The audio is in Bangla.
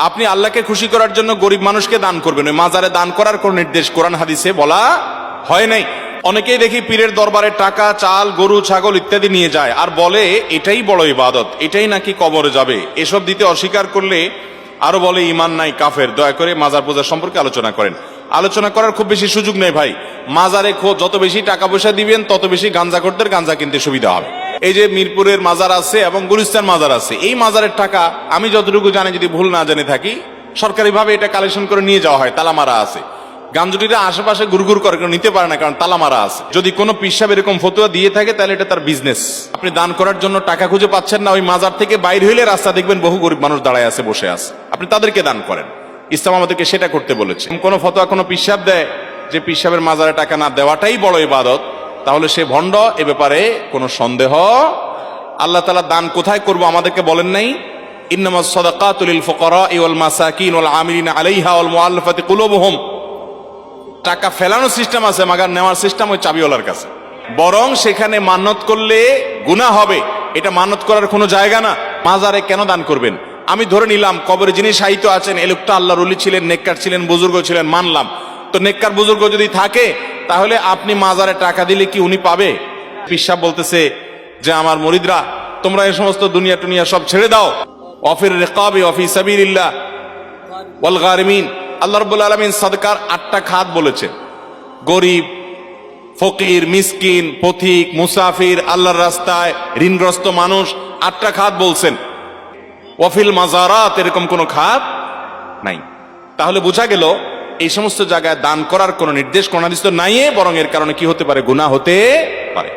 আপনি আল্লাহকে খুশি করার জন্য গরিব মানুষকে দান করবেন। ওই মাজারে দান করার কোন নির্দেশ কোরআন হাদিসে বলা হয় নাই। অনেকেই দেখি পীরের দরবারে টাকা, চাল, গরু, ছাগল ইত্যাদি নিয়ে যায় আর বলে, এটাই বড় ইবাদত, এটাই নাকি কবরে যাবে? এসব দিতে অস্বীকার করলে আরও বলে ইমান নাই, কাফের। দয়া করে মাজার পূজা সম্পর্কে আলোচনা করেন। আলোচনা করার খুব বেশি সুযোগ নেই ভাই। মাজারে খো যত বেশি টাকা পয়সা দিবেন, তত বেশি গাঞ্জা করতে গাঞ্জা কিনতে সুবিধা হবে। এই যে মিরপুরের মাজার আছে এবং গুলিস্তান মাজার আছে, এই মাজারের টাকা আমি যতটুকু জানি যদি ভুল না জেনে থাকি, সরকারিভাবে এটা কালেকশন করে নিয়ে যাওয়া হয় তালা মারা আছে। গাঞ্জুটিরা আশেপাশে গুরগুর করে নিতে পারে না, কারণ তালা মারা আছে। যদি কোনো পিসাব এরকম ফতুয়া দিয়ে থাকে, তাহলে এটা তার বিজনেস আপনি দান করার জন্য টাকা খুঁজে পাচ্ছেন না, ওই মাজার থেকে বাইর হইলে রাস্তা দেখবেন বহু গরিব মানুষ দাঁড়ায় আছে, বসে আছে। আপনি তাদেরকে দান করেন। ইসলাম আমাদেরকে সেটা করতে বলেছে। কোনো ফতোয়া কোনো পিসাব দেয়, যে পিসাবের মাজারে টাকা না দেওয়াটাই বড় ইবাদত। তাহলে সে ভণ্ড, এ ব্যাপারে কোনো সন্দেহ? আল্লাহ তালা দান কোথায় করব আমাদেরকে বলেন নাই? আলাইহা কুলুবুহুম। টাকা ফেলানোর সিস্টেম আছে নেওয়ার সিস্টেম ওই কাছে। বরং সেখানে মান্নত করলে হবে। এটা মান্নত করার কোনো জায়গা না। কেন দান করবেন? আমি ধরে নিলাম, কবরে যিনি সাহিত্য আছেন, এ লোকটা আল্লাহ রলি ছিলেন, নেককার ছিলেন, বুজুর্গ ছিলেন, মানলাম। তো নেককার বুজুর্গ যদি থাকে, তাহলে আপনি মাজারে টাকা দিলে কি উনি পাবে? পিসাব বলতেছে যে, আমার মরিদরা, তোমরা এই সমস্ত দুনিয়া টুনিয়া সব ছেড়ে দাও। অফির রেকাবি, অফি সাবিরিল্লাহ ওয়াল আল্লাহ রব্বুল আলমিন সদকার আটটা খাত বলেছেন। গরিব, ফকির, মিসকিন, পথিক, মুসাফির, আল্লাহর রাস্তায় ঋণগ্রস্ত মানুষ আটটা খাত বলছেন। ওয়াফিল মাজারাত এরকম কোনো খাত নাই। তাহলে বোঝা গেল এই সমস্ত জায়গায় দান করার কোনো নির্দেশ, কোন নাই বরং এর কারণে কি হতে পারে? গুণা হতে পারে।